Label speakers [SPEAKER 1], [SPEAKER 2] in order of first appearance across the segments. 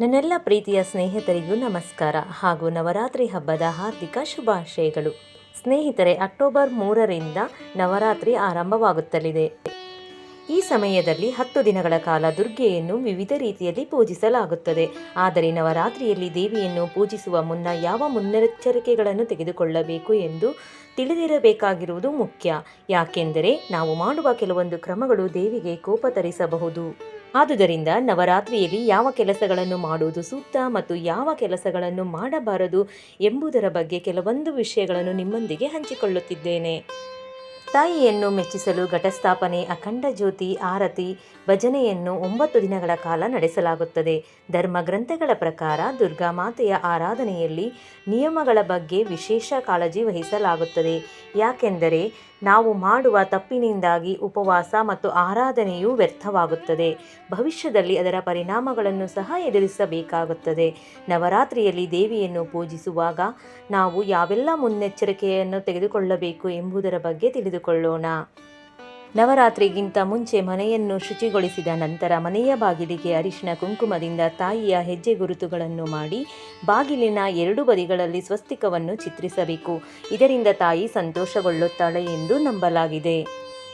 [SPEAKER 1] ನನ್ನೆಲ್ಲ ಪ್ರೀತಿಯ ಸ್ನೇಹಿತರಿಗೂ ನಮಸ್ಕಾರ ಹಾಗೂ ನವರಾತ್ರಿ ಹಬ್ಬದ ಹಾರ್ದಿಕ ಶುಭಾಶಯಗಳು. ಸ್ನೇಹಿತರೆ, ಅಕ್ಟೋಬರ್ ಮೂರರಿಂದ ನವರಾತ್ರಿ ಆರಂಭವಾಗುತ್ತಲಿದೆ. ಈ ಸಮಯದಲ್ಲಿ ಹತ್ತು ದಿನಗಳ ಕಾಲ ದುರ್ಗೆಯನ್ನು ವಿವಿಧ ರೀತಿಯಲ್ಲಿ ಪೂಜಿಸಲಾಗುತ್ತದೆ. ಆದರೆ ನವರಾತ್ರಿಯಲ್ಲಿ ದೇವಿಯನ್ನು ಪೂಜಿಸುವ ಮುನ್ನ ಯಾವ ಮುನ್ನೆಚ್ಚರಿಕೆಗಳನ್ನು ತೆಗೆದುಕೊಳ್ಳಬೇಕು ಎಂದು ತಿಳಿದಿರಬೇಕಾಗಿರುವುದು ಮುಖ್ಯ. ಯಾಕೆಂದರೆ, ನಾವು ಮಾಡುವ ಕೆಲವೊಂದು ಕ್ರಮಗಳು ದೇವಿಗೆ ಕೋಪ ತರಿಸಬಹುದು. ಆದುದರಿಂದ ನವರಾತ್ರಿಯಲ್ಲಿ ಯಾವ ಕೆಲಸಗಳನ್ನು ಮಾಡುವುದು ಸೂಕ್ತ ಮತ್ತು ಯಾವ ಕೆಲಸಗಳನ್ನು ಮಾಡಬಾರದು ಎಂಬುದರ ಬಗ್ಗೆ ಕೆಲವೊಂದು ವಿಷಯಗಳನ್ನು ನಿಮ್ಮೊಂದಿಗೆ ಹಂಚಿಕೊಳ್ಳುತ್ತಿದ್ದೇನೆ. ತಾಯಿಯನ್ನು ಮೆಚ್ಚಿಸಲು ಘಟಸ್ಥಾಪನೆ, ಅಖಂಡ ಜ್ಯೋತಿ, ಆರತಿ, ಭಜನೆಯನ್ನು ಒಂಬತ್ತು ದಿನಗಳ ಕಾಲ ನಡೆಸಲಾಗುತ್ತದೆ. ಧರ್ಮ ಗ್ರಂಥಗಳ ಪ್ರಕಾರ ದುರ್ಗಾ ಮಾತೆಯ ಆರಾಧನೆಯಲ್ಲಿ ನಿಯಮಗಳ ಬಗ್ಗೆ ವಿಶೇಷ ಕಾಳಜಿ ವಹಿಸಲಾಗುತ್ತದೆ. ಯಾಕೆಂದರೆ ನಾವು ಮಾಡುವ ತಪ್ಪಿನಿಂದಾಗಿ ಉಪವಾಸ ಮತ್ತು ಆರಾಧನೆಯು ವ್ಯರ್ಥವಾಗುತ್ತದೆ. ಭವಿಷ್ಯದಲ್ಲಿ ಅದರ ಪರಿಣಾಮಗಳನ್ನು ಸಹ ಎದುರಿಸಬೇಕಾಗುತ್ತದೆ. ನವರಾತ್ರಿಯಲ್ಲಿ ದೇವಿಯನ್ನು ಪೂಜಿಸುವಾಗ ನಾವು ಯಾವೆಲ್ಲ ಮುನ್ನೆಚ್ಚರಿಕೆಯನ್ನು ತೆಗೆದುಕೊಳ್ಳಬೇಕು ಎಂಬುದರ ಬಗ್ಗೆ ತಿಳಿದುಕೊಳ್ಳೋಣ ನವರಾತ್ರಿಗಿಂತ ಮುಂಚೆ ಮನೆಯನ್ನು ಶುಚಿಗೊಳಿಸಿದ ನಂತರ ಮನೆಯ ಬಾಗಿಲಿಗೆ ಅರಿಶಿನ ಕುಂಕುಮದಿಂದ ತಾಯಿಯ ಹೆಜ್ಜೆ ಗುರುತುಗಳನ್ನು ಮಾಡಿ ಬಾಗಿಲಿನ ಎರಡು ಬದಿಗಳಲ್ಲಿ ಸ್ವಸ್ತಿಕವನ್ನು ಚಿತ್ರಿಸಬೇಕು. ಇದರಿಂದ ತಾಯಿ ಸಂತೋಷಗೊಳ್ಳುತ್ತಾಳೆ ಎಂದು ನಂಬಲಾಗಿದೆ.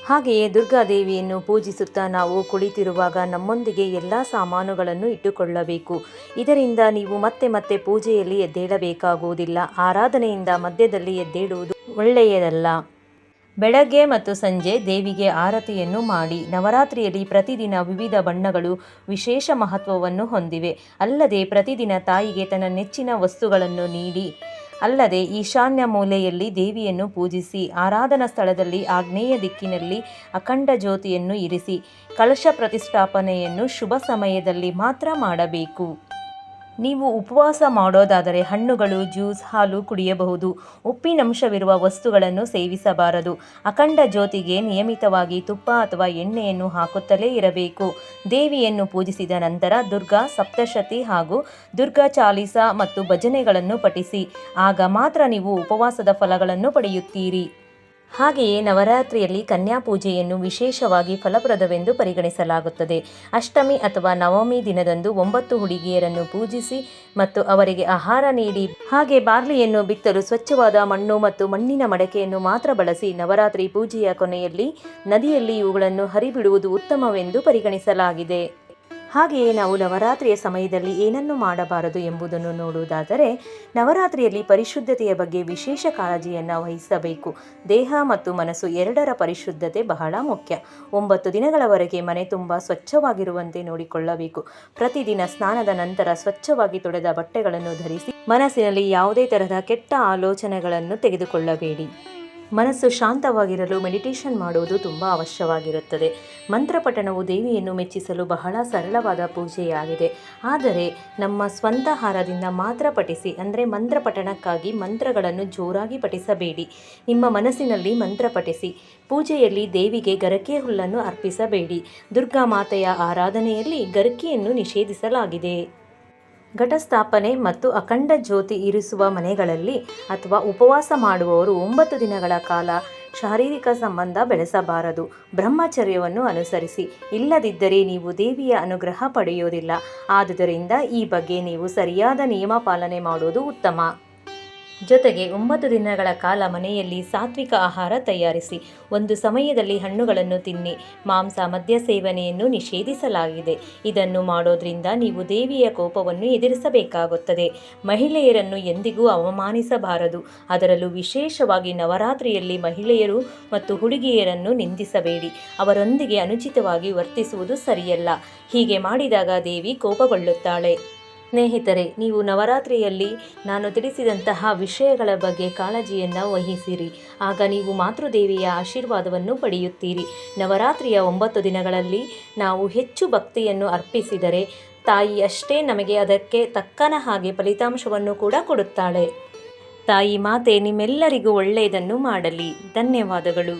[SPEAKER 1] ಹಾಗೆಯೇ ದುರ್ಗಾದೇವಿಯನ್ನು ಪೂಜಿಸುತ್ತಾ ನಾವು ಕುಳಿತಿರುವಾಗ ನಮ್ಮೊಂದಿಗೆ ಎಲ್ಲ ಸಾಮಾನುಗಳನ್ನು ಇಟ್ಟುಕೊಳ್ಳಬೇಕು. ಇದರಿಂದ ನೀವು ಮತ್ತೆ ಮತ್ತೆ ಪೂಜೆಯಲ್ಲಿ ಎದ್ದೇಳಬೇಕಾಗುವುದಿಲ್ಲ. ಆರಾಧನೆಯಿಂದ ಮಧ್ಯದಲ್ಲಿ ಎದ್ದೇಳುವುದು ಒಳ್ಳೆಯದಲ್ಲ. ಬೆಳಗ್ಗೆ ಮತ್ತು ಸಂಜೆ ದೇವಿಗೆ ಆರತಿಯನ್ನು ಮಾಡಿ ನವರಾತ್ರಿಯಲ್ಲಿ ಪ್ರತಿದಿನ ವಿವಿಧ ಬಣ್ಣಗಳು ವಿಶೇಷ ಮಹತ್ವವನ್ನು ಹೊಂದಿವೆ. ಅಲ್ಲದೆ ಪ್ರತಿದಿನ ತಾಯಿಗೆ ತನ್ನ ನೆಚ್ಚಿನ ವಸ್ತುಗಳನ್ನು ನೀಡಿ. ಅಲ್ಲದೆ ಈಶಾನ್ಯ ಮೂಲೆಯಲ್ಲಿ ದೇವಿಯನ್ನು ಪೂಜಿಸಿ, ಆರಾಧನಾ ಸ್ಥಳದಲ್ಲಿ ಆಗ್ನೇಯ ದಿಕ್ಕಿನಲ್ಲಿ ಅಖಂಡ ಜ್ಯೋತಿಯನ್ನು ಇರಿಸಿ, ಕಲಶ ಪ್ರತಿಷ್ಠಾಪನೆಯನ್ನು ಶುಭ ಸಮಯದಲ್ಲಿ ಮಾತ್ರ ಮಾಡಬೇಕು. ನೀವು ಉಪವಾಸ ಮಾಡೋದಾದರೆ ಹಣ್ಣುಗಳು, ಜ್ಯೂಸ್, ಹಾಲು ಕುಡಿಯಬಹುದು. ಉಪ್ಪಿನಂಶವಿರುವ ವಸ್ತುಗಳನ್ನು ಸೇವಿಸಬಾರದು. ಅಖಂಡ ಜ್ಯೋತಿಗೆ ನಿಯಮಿತವಾಗಿ ತುಪ್ಪ ಅಥವಾ ಎಣ್ಣೆಯನ್ನು ಹಾಕುತ್ತಲೇ ಇರಬೇಕು. ದೇವಿಯನ್ನು ಪೂಜಿಸಿದ ನಂತರ ದುರ್ಗಾ, ಸಪ್ತಶತಿ ಹಾಗೂ ದುರ್ಗಾ ಚಾಲಿಸ ಮತ್ತು ಭಜನೆಗಳನ್ನು ಪಠಿಸಿ. ಆಗ ಮಾತ್ರ ನೀವು ಉಪವಾಸದ ಫಲಗಳನ್ನು ಪಡೆಯುತ್ತೀರಿ. ಹಾಗೆಯೇ ನವರಾತ್ರಿಯಲ್ಲಿ ಕನ್ಯಾ ಪೂಜೆಯನ್ನು ವಿಶೇಷವಾಗಿ ಫಲಪ್ರದವೆಂದು ಪರಿಗಣಿಸಲಾಗುತ್ತದೆ. ಅಷ್ಟಮಿ ಅಥವಾ ನವಮಿ ದಿನದಂದು ಒಂಬತ್ತು ಹುಡುಗಿಯರನ್ನು ಪೂಜಿಸಿ ಮತ್ತು ಅವರಿಗೆ ಆಹಾರ ನೀಡಿ, ಹಾಗೆ ಬಾರ್ಲಿಯನ್ನು ಬಿತ್ತಲು ಸ್ವಚ್ಛವಾದ ಮಣ್ಣು ಮತ್ತು ಮಣ್ಣಿನ ಮಡಕೆಯನ್ನು ಮಾತ್ರ ಬಳಸಿ ನವರಾತ್ರಿ ಪೂಜೆಯ ಕೊನೆಯಲ್ಲಿ ನದಿಯಲ್ಲಿ ಇವುಗಳನ್ನು ಹರಿಬಿಡುವುದು ಉತ್ತಮವೆಂದು ಪರಿಗಣಿಸಲಾಗಿದೆ. ಹಾಗೆಯೇ ನಾವು ನವರಾತ್ರಿಯ ಸಮಯದಲ್ಲಿ ಏನನ್ನು ಮಾಡಬಾರದು ಎಂಬುದನ್ನು ನೋಡುವುದಾದರೆ, ನವರಾತ್ರಿಯಲ್ಲಿ ಪರಿಶುದ್ಧತೆಯ ಬಗ್ಗೆ ವಿಶೇಷ ಕಾಳಜಿಯನ್ನು ವಹಿಸಬೇಕು. ದೇಹ ಮತ್ತು ಮನಸ್ಸು ಎರಡರ ಪರಿಶುದ್ಧತೆ ಬಹಳ ಮುಖ್ಯ. ಒಂಬತ್ತು ದಿನಗಳವರೆಗೆ ಮನೆ ತುಂಬ ಸ್ವಚ್ಛವಾಗಿರುವಂತೆ ನೋಡಿಕೊಳ್ಳಬೇಕು. ಪ್ರತಿದಿನ ಸ್ನಾನದ ನಂತರ ಸ್ವಚ್ಛವಾಗಿ ತೊಳೆದ ಬಟ್ಟೆಗಳನ್ನು ಧರಿಸಿ ಮನಸ್ಸಿನಲ್ಲಿ ಯಾವುದೇ ತರಹದ ಕೆಟ್ಟ ಆಲೋಚನೆಗಳನ್ನು ತೆಗೆದುಕೊಳ್ಳಬೇಡಿ. ಮನಸ್ಸು ಶಾಂತವಾಗಿರಲು ಮೆಡಿಟೇಷನ್ ಮಾಡುವುದು ತುಂಬ ಅವಶ್ಯವಾಗಿರುತ್ತದೆ. ಮಂತ್ರಪಠಣವು ದೇವಿಯನ್ನು ಮೆಚ್ಚಿಸಲು ಬಹಳ ಸರಳವಾದ ಪೂಜೆಯಾಗಿದೆ. ಆದರೆ ನಮ್ಮ ಸ್ವಂತ ಹಾರದಿಂದ ಮಾತ್ರ ಪಠಿಸಿ, ಅಂದರೆ ಮಂತ್ರಪಠಣಕ್ಕಾಗಿ ಮಂತ್ರಗಳನ್ನು ಜೋರಾಗಿ ಪಠಿಸಬೇಡಿ. ನಿಮ್ಮ ಮನಸ್ಸಿನಲ್ಲಿ ಮಂತ್ರ ಪಠಿಸಿ, ಪೂಜೆಯಲ್ಲಿ ದೇವಿಗೆ ಗರಕೆ ಹುಲ್ಲನ್ನು ಅರ್ಪಿಸಬೇಡಿ. ದುರ್ಗಾ ಮಾತೆಯ ಆರಾಧನೆಯಲ್ಲಿ ಗರಕೆಯನ್ನು ನಿಷೇಧಿಸಲಾಗಿದೆ. ಘಟಸ್ಥಾಪನೆ ಮತ್ತು ಅಖಂಡ ಜ್ಯೋತಿ ಇರಿಸುವ ಮನೆಗಳಲ್ಲಿ ಅಥವಾ ಉಪವಾಸ ಮಾಡುವವರು ಒಂಬತ್ತು ದಿನಗಳ ಕಾಲ ಶಾರೀರಿಕ ಸಂಬಂಧ ಬೆಳೆಸಬಾರದು. ಬ್ರಹ್ಮಚರ್ಯವನ್ನು ಅನುಸರಿಸಿ. ಇಲ್ಲದಿದ್ದರೆ ನೀವು ದೇವಿಯ ಅನುಗ್ರಹ ಪಡೆಯುವುದಿಲ್ಲ ಆದುದರಿಂದ ಈ ಬಗ್ಗೆ ನೀವು ಸರಿಯಾದ ನಿಯಮ ಪಾಲನೆ ಮಾಡುವುದು ಉತ್ತಮ. ಜೊತೆಗೆ ಒಂಬತ್ತು ದಿನಗಳ ಕಾಲ ಮನೆಯಲ್ಲಿ ಸಾತ್ವಿಕ ಆಹಾರ ತಯಾರಿಸಿ, ಒಂದು ಸಮಯದಲ್ಲಿ ಹಣ್ಣುಗಳನ್ನು ತಿನ್ನಿ. ಮಾಂಸ ಮದ್ಯ ಸೇವನೆಯನ್ನು ನಿಷೇಧಿಸಲಾಗಿದೆ. ಇದನ್ನು ಮಾಡೋದ್ರಿಂದ ನೀವು ದೇವಿಯ ಕೋಪವನ್ನು ಎದುರಿಸಬೇಕಾಗುತ್ತದೆ. ಮಹಿಳೆಯರನ್ನು ಎಂದಿಗೂ ಅವಮಾನಿಸಬಾರದು. ಅದರಲ್ಲೂ ವಿಶೇಷವಾಗಿ ನವರಾತ್ರಿಯಲ್ಲಿ ಮಹಿಳೆಯರು ಮತ್ತು ಹುಡುಗಿಯರನ್ನು ನಿಂದಿಸಬೇಡಿ. ಅವರೊಂದಿಗೆ ಅನುಚಿತವಾಗಿ ವರ್ತಿಸುವುದು ಸರಿಯಲ್ಲ. ಹೀಗೆ ಮಾಡಿದಾಗ ದೇವಿ ಕೋಪಗೊಳ್ಳುತ್ತಾಳೆ. ಸ್ನೇಹಿತರೆ, ನೀವು ನವರಾತ್ರಿಯಲ್ಲಿ ನಾನು ತಿಳಿಸಿದಂತಹ ವಿಷಯಗಳ ಬಗ್ಗೆ ಕಾಳಜಿಯನ್ನು ವಹಿಸಿರಿ. ಆಗ ನೀವು ಮಾತೃದೇವಿಯ ಆಶೀರ್ವಾದವನ್ನು ಪಡೆಯುತ್ತೀರಿ. ನವರಾತ್ರಿಯ ಒಂಬತ್ತು ದಿನಗಳಲ್ಲಿ ನಾವು ಹೆಚ್ಚು ಭಕ್ತಿಯನ್ನು ಅರ್ಪಿಸಿದರೆ ತಾಯಿ ಅಷ್ಟೇ ನಮಗೆ ಅದಕ್ಕೆ ತಕ್ಕನ ಹಾಗೆ ಫಲಿತಾಂಶವನ್ನು ಕೂಡ ಕೊಡುತ್ತಾಳೆ. ತಾಯಿ ಮಾತೆ, ನಿಮ್ಮೆಲ್ಲರಿಗೂ ಒಳ್ಳೆಯದನ್ನು ಮಾಡಲಿ. ಧನ್ಯವಾದಗಳು.